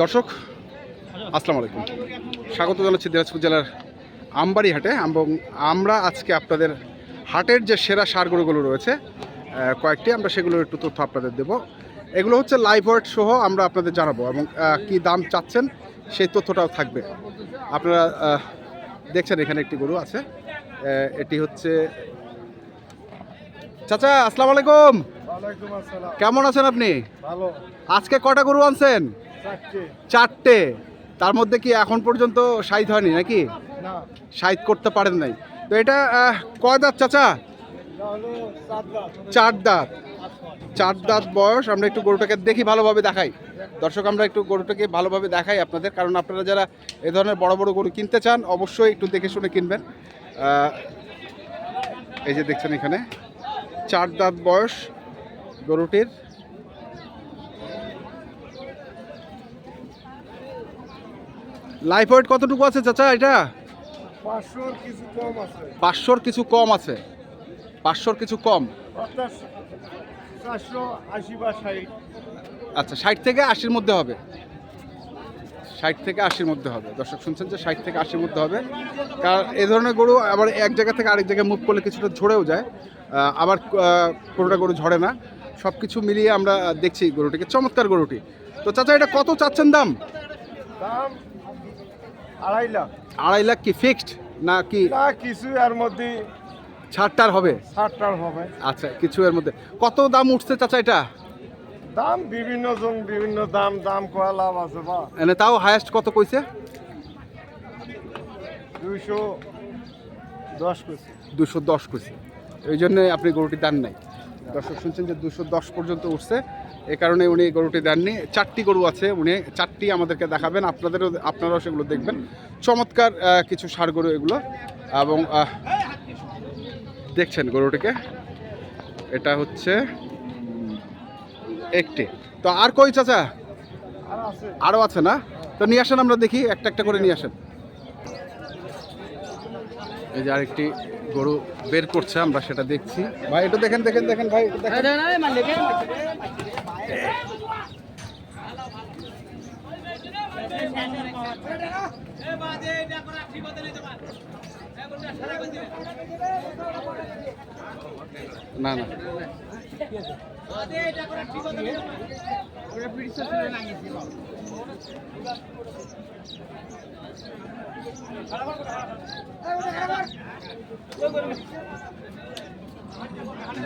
দর্শক আসসালামু আলাইকুম। স্বাগত জানাচ্ছি দিনাজপুর জেলার আমবাড়ি হাটে এবং আমরা আজকে আপনাদের হাটের যে সেরা সার গরুগুলো রয়েছে কয়েকটি আমরা সেগুলোর একটু তথ্য আপনাদের দেব। এগুলো হচ্ছে লাইভ ওয়েট সহ আমরা আপনাদের জানাব এবং কি দাম চাচ্ছেন সেই তথ্যটাও থাকবে। আপনারা দেখছেন এখানে একটি গরু আছে এটি হচ্ছে চাচা আসসালামু আলাইকুম। কেমন আছেন আপনি? ভালো। আজকে কটা গরু আনছেন? চারটে। তার মধ্যে কি এখন পর্যন্ত সাইজ হয়নি নাকি? না। সাইজ করতে পারেন নাই। তো এটা কয় দাঁত চাচা? চার দাঁত। চার দাঁত বয়স। আমরা একটু গরুটাকে দেখি ভালোভাবে দেখাই। দর্শক আমরা একটু গরুটাকে ভালোভাবে দেখাই আপনাদের। কারণ আপনারা যারা এ ধরনের বড় বড় গরু কিনতে চান অবশ্যই একটু দেখে শুনে কিনবেন। এই যে দেখছেন এখানে। চার দাঁত বয়স গরুটির। লাইফ ওয়েট কতটুকু আছে চাচা এটা? পাঁচশোর কিছু কম আছে। পাঁচশোর কিছু কম আচ্ছা ষাট থেকে আশির মধ্যে হবে। ষাট থেকে আশির মধ্যে হবে। দর্শক শুনছেন যে ষাট থেকে আশির মধ্যে হবে। কারণ এ ধরনের গরু আবার এক জায়গা থেকে আরেক জায়গায় মুভ করলে কিছুটা ঝরেও যায়। আবার কোনোটা গরু ঝরে না। সব কিছু মিলিয়ে আমরা দেখছি গরুটিকে। চমৎকার গরুটি। তো চাচা এটা কত চাচ্ছেন দাম? দাম আড়াই লাখ। আড়াই লাখ কি ফিক্সড না কি না কিছু এর মধ্যে ছাড়টার হবে? ষাটটার হবে। আচ্ছা কিছু এর মধ্যে। কত দাম উঠছে চাচা এটা? দাম বিভিন্ন জন বিভিন্ন দাম দাম কোয়া লাভ আছে বা। এনে তাও হায়েস্ট কত কইছে? দুইশো দশ কেজি দুশো দশ কইছে। এই জন্য আপনি গরুটি দেন নাই। দর্শক শুনছেন যে দুশো দশ পর্যন্ত উঠছে। এ কারণে উনি গরুটি দেননি। চারটি গরু আছে, উনি চারটি আমাদেরকে দেখাবেন, আপনাদেরও, আপনারাও সেগুলো দেখবেন। চমৎকার কিছু সার গরু এগুলো, এবং দেখছেন গরুটিকে? এটা হচ্ছে একটি। তো আর কই চাচা? আরও আছে না? তো নিয়ে আসেন আমরা দেখি, একটা একটা করে নিয়ে আসেন। এই যে আরেকটি গরু বের করছে, আমরা সেটা দেখছি। ভাই, একটু দেখেন দেখেন দেখেন, ভাই দেখেন। না না।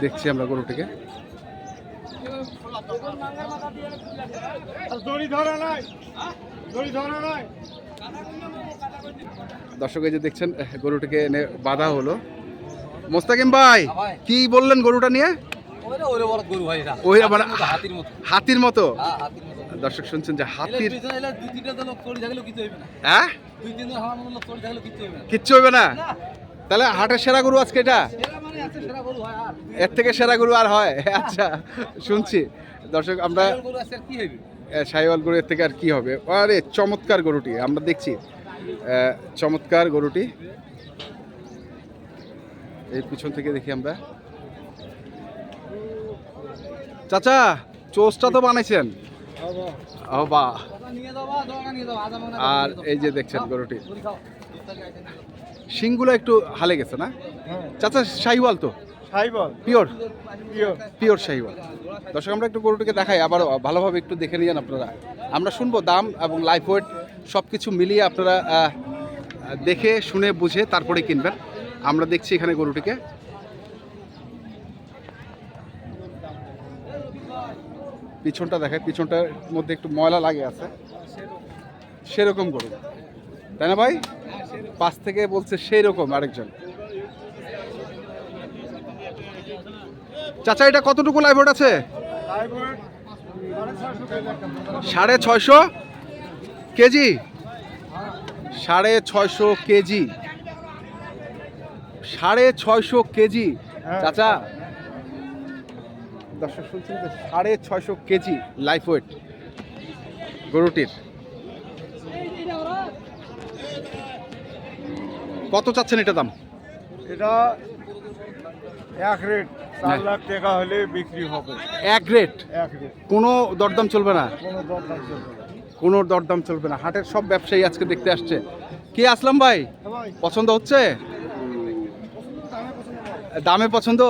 দেখছি আমরা গরুটিকে। দড়ি ধরা নাই। দর্শক এই যে দেখছেন গরুটিকে এনে বাঁধা হলো। মোস্তাকিম ভাই কি বললেন গরুটা নিয়ে? হাতির মতো হ্যাঁ দর্শক শুনছেন যে হাতির হ্যাঁ? কিচ্ছু হবে না? তাহলে হাটের সেরা গরু আজকে এটা? মানে এর থেকে সেরা গরু আর হয়? আচ্ছা শুনছি। দর্শক আমরা সাইওয়াল গরু এর থেকে আর কি হবে? আরে চমৎকার গরুটি আমরা দেখছি। চমৎকার গরুটি। এই পিছন থেকে দেখি আমরা। চাচা চোষটা তো বানাইছেন। বা। আর এই যে দেখছেন গরুটি। শিংগুলো একটু হালে গেছে না? হ্যাঁ। চাচা শাহিওয়াল তো? সাইবল পিওর। পিওর। পিওর শাহিওয়াল দর্শক আমরা একটু গরুটিকে দেখাই আবার ভালোভাবে একটু দেখে নিয়েন আপনারা। আমরা শুনব দাম এবং লাইফ ওয়েট সব কিছু মিলিয়ে আপনারা দেখে শুনে বুঝে তারপরে কিনবেন। আমরা দেখছি এখানে গরুটিকে। পিছনটা দেখায় পিছনটার মধ্যে একটু ময়লা লাগে আছে। সেরকম গরু। তাই না ভাই? পাশ থেকে বলছে সেই রকম আরেকজন। চাচা এটা কতটুকু লাইভ ওয়েট আছে? সাড়ে ছয়শো কেজি? সাড়ে ছয়শো কেজি। সাড়ে ছয়শো কেজি। হ্যাঁ। চাচা দর্শক শুনছেন যে সাড়ে ছয়শো কেজি লাইফ ওয়েট গরুটির। কত চাচ্ছেন এটা দাম? এটা এক রেট চার লাখ টাকা হলে বিক্রি হবে। এক রেট? এক রেট। কোনো দরদাম চলবে না? কোনো দরদাম চলবে না। কোনো দরদাম চলবে না। হাটের সব ব্যবসায়ী আজকে দেখতে আসছে। কে আসলাম ভাই? পছন্দ হচ্ছে? দামে পছন্দ?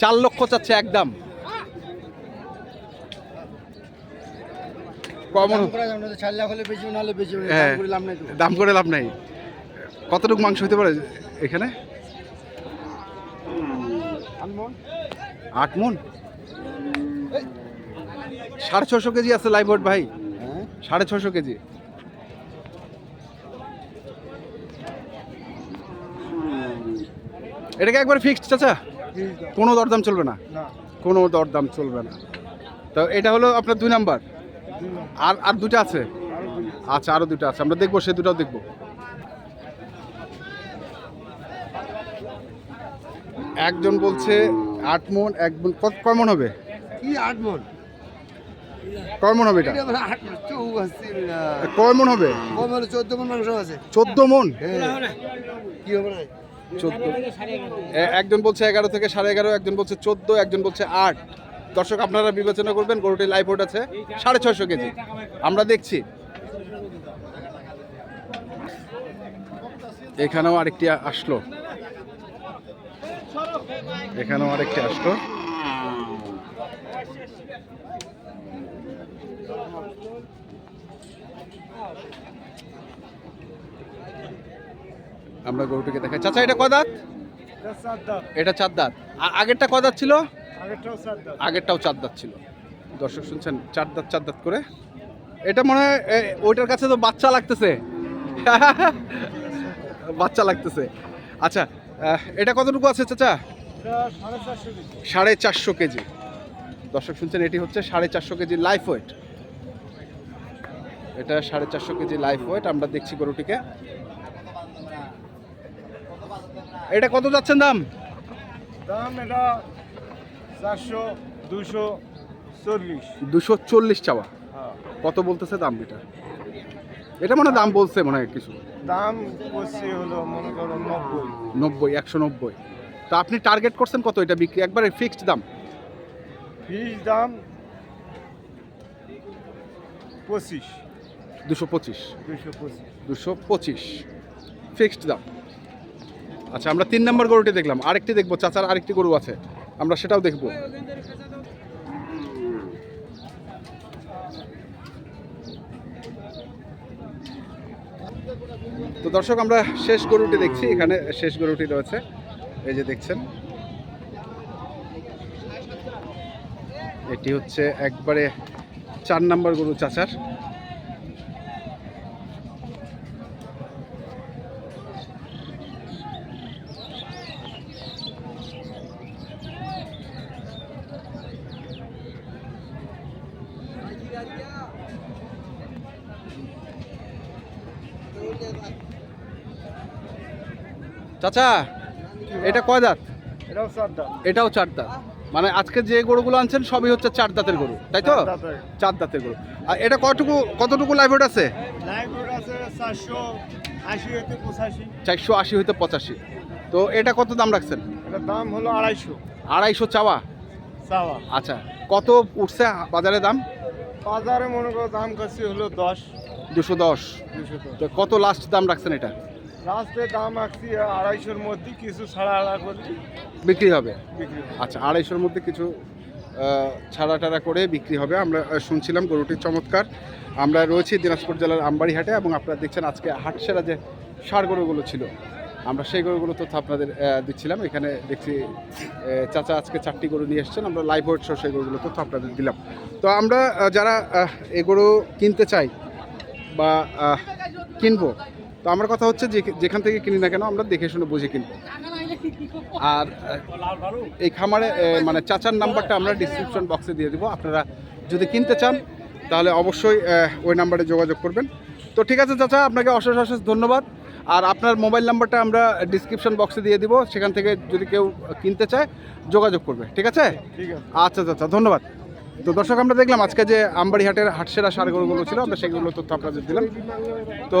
চার লক্ষ চাচ্ছে একদম। কমন হ্যাঁ দাম করে লাভ নাই। কতটুকু মাংস হতে পারে এখানে? আট মন সাড়ে ছশো কেজি আছে লাইভ ওয়েট ভাই। সাড়ে ছশো কেজি। এটাকে একবার ফিক্সড চাচা? কোনো দরদাম চলবে না। না। কোনো দরদাম চলবে না। তো এটা হলো আপনার দুই নাম্বার। আর আর দুটো আছে? আচ্ছা আরও দুটো আছে। আমরা দেখব সে দুটাও দেখব। একজন বলছে আট মন এক মন কত কয় মন হবে? কি আট মন? কয় মন হবে এটা? আট চৌক আছে কয় মন হবে? চোদ্দ মন মাংস আছে? চোদ্দ মন? কি হবে না চোদ্দ। একজন বলছে এগারো থেকে সাড়ে এগারো একজন বলছে চোদ্দ একজন বলছে আট। দর্শক আপনারা বিবেচনা করবেন গরুটি লাইভ ওট আছে সাড়ে ছয়শো কেজি। আমরা দেখছি। এখানেও আরেকটি আসলো। এখানেও আরেকটি আসলো আমরা গরুটিকে দেখাই। চাচা এটা কয় দাঁত? এটা চার দাঁত। আর আগেরটা কয় দাঁত ছিল? আগেরটাও চার দাঁত। ছিল। দর্শক শুনছেন চার দাঁত চার দাঁত করে। এটা মনে হয় ওইটার কাছে তো বাচ্চা লাগতেছে। বাচ্চা লাগতেছে। আচ্ছা এটা কতটুকু আছে চাচা? সাড়ে চারশো কেজি। দর্শক শুনছেন এটি হচ্ছে সাড়ে চারশো কেজি লাইফ ওয়েট এটা সাড়ে চারশো কেজি লাইফ ওয়েট আমরা দেখছি গরুটিকে। এটা কত যাচ্ছেন দাম? দাম এটা চারশো দুশো চল্লিশ। দুশো চল্লিশ চাওয়া। হ্যাঁ। কত বলতেছে দাম এটা? এটা মানে দাম বলছে মনে হয় কিছু। দাম পড়ছে হলো মনে করো নব্বই। নব্বই একশো নব্বই। তা আপনি টার্গেট করছেন কত এটা বিক্রি? একবারে ফিক্সড দাম। ফিস দাম পঁচিশ। দুশো পঁচিশ। দুশো পঁচিশ। দুশো পঁচিশ। ফিক্সড দাম। আচ্ছা আমরা তিন নম্বর গরুটি দেখলাম। আরেকটি দেখব। চাচার আরেকটি গরু আছে। আমরা সেটাও দেখব। তো দর্শক আমরা শেষ গরুটি দেখছি। এখানে শেষ গরুটি রয়েছে। এই যে দেখছেন? এটি হচ্ছে একবারে চার নাম্বার গরু চাচার। চাচা এটা কয় দাঁত? এটাও সাত দাম এটাও চার দাঁত। মানে আজকে যে গরুগুলো আনছেন সবই হচ্ছে চার দাঁতের গরু তাই তো? চার দাঁতের। গরু। আর এটা কতটুকু কতটুকু আছে? লাইব্রেরি আছে চারশো আশি হইতে পঁচাশি। তো এটা কত দাম রাখছেন? এটার দাম হলো আড়াইশো। আড়াইশো চাওয়া? চাওয়া। আচ্ছা কত উঠছে বাজারে দাম? বাজারে মনে করো দাম কাছে হলো দশ। দুশো দশ। দুশো দশ। তো কত লাস্ট দাম রাখছেন এটা? লাস্টে দাম আসছি আড়াইশোর মধ্যে কিছু ছাড়া আড়া করে বিক্রি হবে? আচ্ছা আড়াইশোর মধ্যে কিছু ছাড়া টাড়া করে বিক্রি হবে। আমরা শুনছিলাম গরুটির চমৎকার। আমরা রয়েছি দিনাজপুর জেলার আমবাড়ি হাটে এবং আপনারা দেখছেন আজকে হাট সেরা যে সার গরুগুলো ছিল। আমরা সেই গরুগুলো তথ্য আপনাদের দিচ্ছিলাম। এখানে দেখছি চাচা আজকে চারটি গরু নিয়ে এসেছেন। আমরা লাইভ ওয়েট সহ সেই গরুগুলো তথ্য আপনাদের দিলাম। তো আমরা যারা এই গরু কিনতে চাই বা কিনবো তো আমার কথা হচ্ছে যে যেখান থেকে কিনি না কেন আমরা দেখে শুনে বুঝে কিনবো। আর এই খামারে মানে চাচার নাম্বারটা আমরা ডিসক্রিপশন বক্সে দিয়ে দিব। আপনারা যদি কিনতে চান তাহলে অবশ্যই ওই নাম্বারে যোগাযোগ করবেন। তো ঠিক আছে চাচা আপনাকে অশেষ অশেষ ধন্যবাদ। আর আপনার মোবাইল নাম্বারটা আমরা ডিসক্রিপশন বক্সে দিয়ে দিব। সেখান থেকে যদি কেউ কিনতে চায় যোগাযোগ করবে। ঠিক আছে? আচ্ছা চাচা ধন্যবাদ। তো দর্শক আমরা দেখলাম আজকে যে আমবাড়ি হাটের হাটসেরা সারগরুগুলো ছিল আমরা সেগুলো তথ্য আপনাদের দিলাম। তো